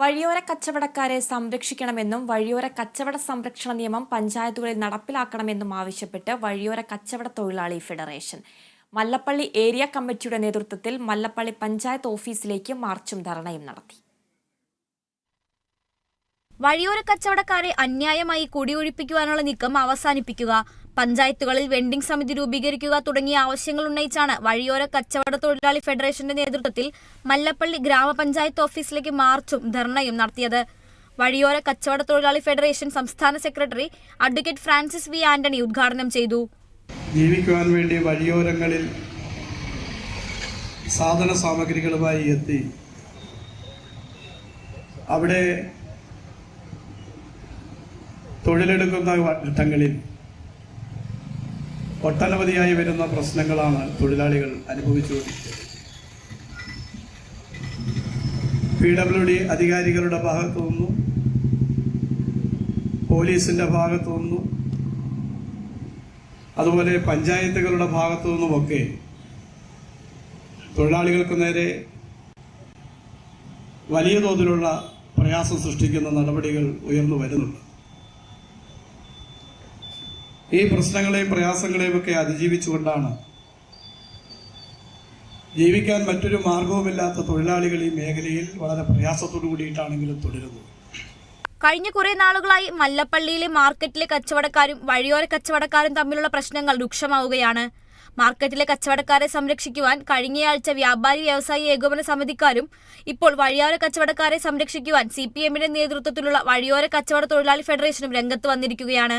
വഴിയോര കച്ചവടക്കാരെ സംരക്ഷിക്കണമെന്നും വഴിയോര കച്ചവട സംരക്ഷണ നിയമം പഞ്ചായത്തുകളിൽ നടപ്പിലാക്കണമെന്നും ആവശ്യപ്പെട്ട് വഴിയോര കച്ചവട തൊഴിലാളി ഫെഡറേഷൻ. മല്ലപ്പള്ളി ഏരിയ കമ്മിറ്റിയുടെ നേതൃത്വത്തിൽ മല്ലപ്പള്ളി പഞ്ചായത്ത് ഓഫീസിലേക്ക് മാർച്ചും ധർണയും നടത്തി. വഴിയോര കച്ചവടക്കാരെ അന്യായമായി കുടിയൊഴിപ്പിക്കുവാനുള്ള നീക്കം അവസാനിപ്പിക്കുക. പഞ്ചായത്തുകളിൽ വെൻഡിംഗ് സമിതി രൂപീകരിക്കുക തുടങ്ങിയ ആവശ്യങ്ങൾ ഉന്നയിച്ചാണ് വഴിയോര കച്ചവട തൊഴിലാളി ഫെഡറേഷന്റെ നേതൃത്വത്തിൽ മല്ലപ്പള്ളി ഗ്രാമപഞ്ചായത്ത് ഓഫീസിലേക്ക് മാർച്ചും ധർണയും നടത്തിയത്. വഴിയോര കച്ചവട തൊഴിലാളി ഫെഡറേഷൻ സംസ്ഥാന secretary advocate Francis V Antony ഉദ്ഘാടനം ചെയ്തു. ജീവിക്കുവാൻ വേണ്ടി വഴിയോരങ്ങളിൽ സാധന സാമഗ്രികളുമായി എത്തി. അവിടെ തൊഴിലെടുക്കുന്ന ഘട്ടങ്ങളിൽ ഒട്ടനവധിയായി വരുന്ന പ്രശ്നങ്ങളാണ് തൊഴിലാളികൾ അനുഭവിച്ചുകൊണ്ടിരിക്കുന്നത്. പി ഡബ്ല്യു ഡി അധികാരികളുടെ ഭാഗത്തു നിന്നും പോലീസിന്റെ ഭാഗത്തു നിന്നും അതുപോലെ പഞ്ചായത്തുകളുടെ ഭാഗത്തു നിന്നുമൊക്കെ തൊഴിലാളികൾക്ക് നേരെ വലിയ തോതിലുള്ള പ്രയാസം സൃഷ്ടിക്കുന്ന നടപടികൾ ഉയർന്നു വരുന്നുണ്ട്. ഈ പ്രശ്നങ്ങളെയും പ്രയാസങ്ങളെയും ഒക്കെ അതിജീവിച്ചുകൊണ്ടാണ് ജീവിക്കാൻ മറ്റൊരു മാർഗവുമില്ലാത്ത തൊഴിലാളികൾ ഈ മേഖലയിൽ വളരെ പ്രയാസത്തോടു കൂടിയിട്ടാണെങ്കിലും തുടരുന്നത്. കഴിഞ്ഞ കുറെ നാളുകളായി മല്ലപ്പള്ളിയിലെ മാർക്കറ്റിലെ കച്ചവടക്കാരും വഴിയോര കച്ചവടക്കാരും തമ്മിലുള്ള പ്രശ്നങ്ങൾ രൂക്ഷമാവുകയാണ്. മാർക്കറ്റിലെ കച്ചവടക്കാരെ സംരക്ഷിക്കുവാൻ കഴിഞ്ഞയാഴ്ച വ്യാപാരി വ്യവസായി ഏകോപന സമിതിക്കാരും ഇപ്പോൾ വഴിയോര കച്ചവടക്കാരെ സംരക്ഷിക്കുവാൻ സി പി എമ്മിന്റെ നേതൃത്വത്തിലുള്ള വഴിയോര കച്ചവട തൊഴിലാളി ഫെഡറേഷനും രംഗത്ത് വന്നിരിക്കുകയാണ്.